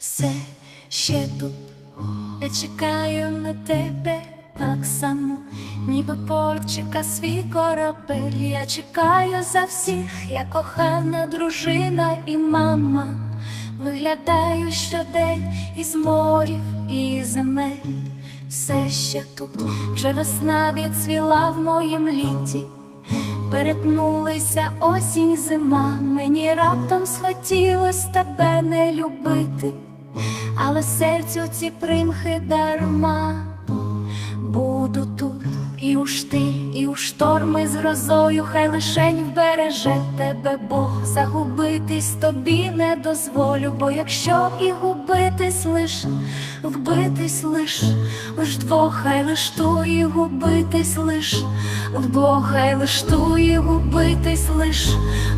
все ще тут. Я чекаю на тебе так само, ніби порт чека свій корабель. Я чекаю за всіх, я кохана дружина і мама. Виглядаю щодень із морів і земель. Все ще тут вже весна відцвіла в моїм літі. Перетнулися осінь, зима, мені раптом схотілось тебе не любити, але серцю ці примхи дарма. Буду тут і у штиль, і у шторми з грозою, хай лишень вбереже тебе Бог. Загубитись тобі не дозволю, бо якщо і губитись лиш, вбитись лиш, лиш двох, хай лиш ту і губитись лиш, вдвох, хай лиш ту і губитись лиш,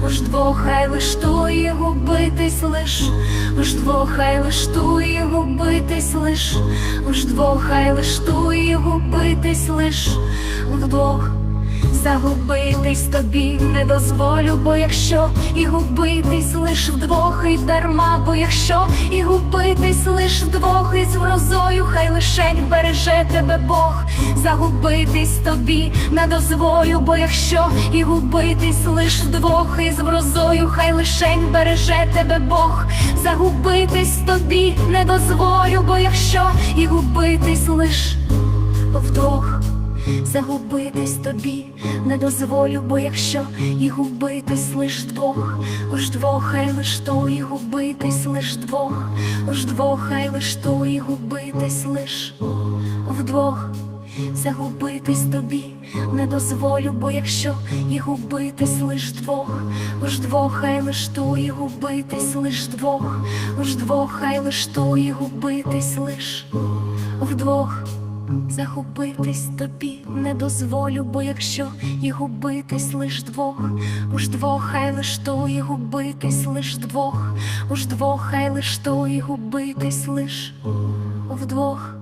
лиш двох, хай лиш ту і губитись лиш, лиш двох, хай лиш ту і губитись лиш, лиш двох, хай лиш ту і губитись лиш, вдвох. Загубитись тобі не дозволю, бо якщо і губитись лиш вдвох і дарма, бо якщо і губитись лиш вдвох із грозою, хай лишень береже тебе Бог, загубитись тобі не дозволю, бо якщо і губитись лиш вдвох із грозою, хай лишень береже тебе Бог, загубитись тобі не дозволю, бо якщо і губитись лиш вдвох. Загубитись тобі не дозволю, бо якщо і губитись лиш двох, лиш двох, хай лиш то і губитись лиш двох, лиш двох, хай лиш то і губитись лиш вдвох. Загубитись тобі не дозволю, бо якщо і губитись лиш двох, лиш двох, хай лиш то і губитись лиш двох, лиш двох, хай лиш то і губитись лиш вдвох. Загубитись тобі не дозволю, бо якщо і губитись лиш двох, уж двох, хай лиш то і губитись лиш двох, уж двох, хай лиш то і губитись лиш вдвох.